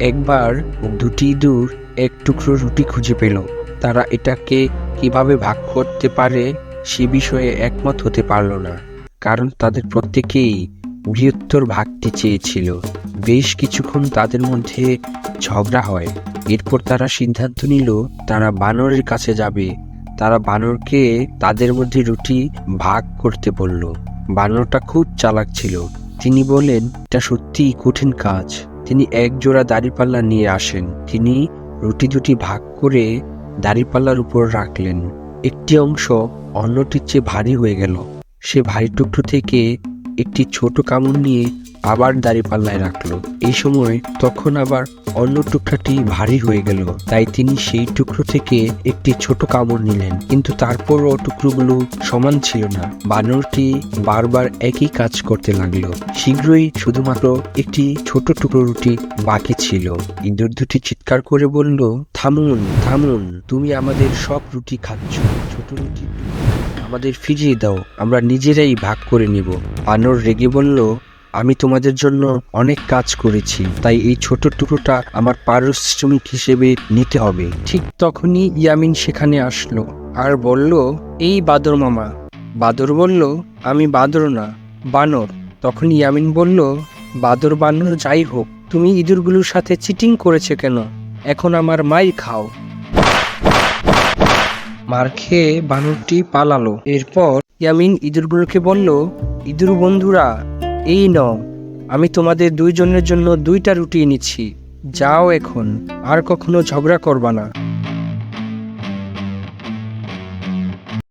একবার দুটি ইঁদুর এক টুকরো রুটি খুঁজে পেল। তারা এটাকে কীভাবে ভাগ করতে পারে সে বিষয়ে একমত হতে পারল না, কারণ তাদের প্রত্যেকেই বৃহত্তর ভাগটি চেয়েছিল। বেশ কিছুক্ষণ তাদের মধ্যে ঝগড়া হয়। এরপর তারা সিদ্ধান্ত নিল, তারা বানরের কাছে যাবে। তারা বানরকে তাদের মধ্যে রুটি ভাগ করতে বলল। বানরটা খুব চালাক ছিল। তিনি বলেন এটা সত্যিই কঠিন কাজ। তিনি এক জোড়া দাড়িপাল্লা নিয়ে আসেন। তিনি রুটি দুটি ভাগ করে দাড়িপাল্লার উপর রাখলেন। একটি অংশ অন্যটির চেয়ে ভারী হয়ে গেল। সে ভারী টুকরো থেকে একটি ছোট কামড় নিয়ে আবার দাড়িপাল্লায় রাখল। এই সময় তখন আবার অন্য টুকরাটি ভারী হয়ে গেল। তাই তিনি সেই টুকরো থেকে একটি ছোট কামড় নিলেন। কিন্তু তারপরও টুকরোগুলো সমান ছিল না। বানরটি বারবার একই কাজ করতে লাগল। শীঘ্রই শুধুমাত্র একটি ছোট টুকরো রুটি বাকি ছিল। ইঁদুর দুটি চিৎকার করে বলল, থামুন থামুন, তুমি আমাদের সব রুটি খাচ্ছ। ছোট রুটি আমাদের ফিরিয়ে দাও, আমরা নিজেরাই ভাগ করে নিব। বানর রেগে বলল, আমি তোমাদের জন্য অনেক কাজ করেছি, তাই এই ছোট টুকরোটা আমার পারিশ্রমিক হিসেবে নিতে হবে। ঠিক তখনই ইয়ামিন সেখানে আসলো আর বলল, এই বাদর মামা। বাদর বলল, আমি বাদর না, বানর। তখন ইয়ামিন বলল, বাদর, বানর যাই হোক, তুমি ইঁদুরগুলোর সাথে চিটিং করেছে কেন? এখন আমার মাই খাও। মার খেয়ে বানরটি পালালো। এরপর ইয়ামিন ইঁদুরগুলোকে বলল, ইঁদুর বন্ধুরা, এই ন আমি তোমাদের দুইজনের জন্য দুইটা রুটি এনেছি। যাও এখন, আর কখনো ঝগড়া করবা না।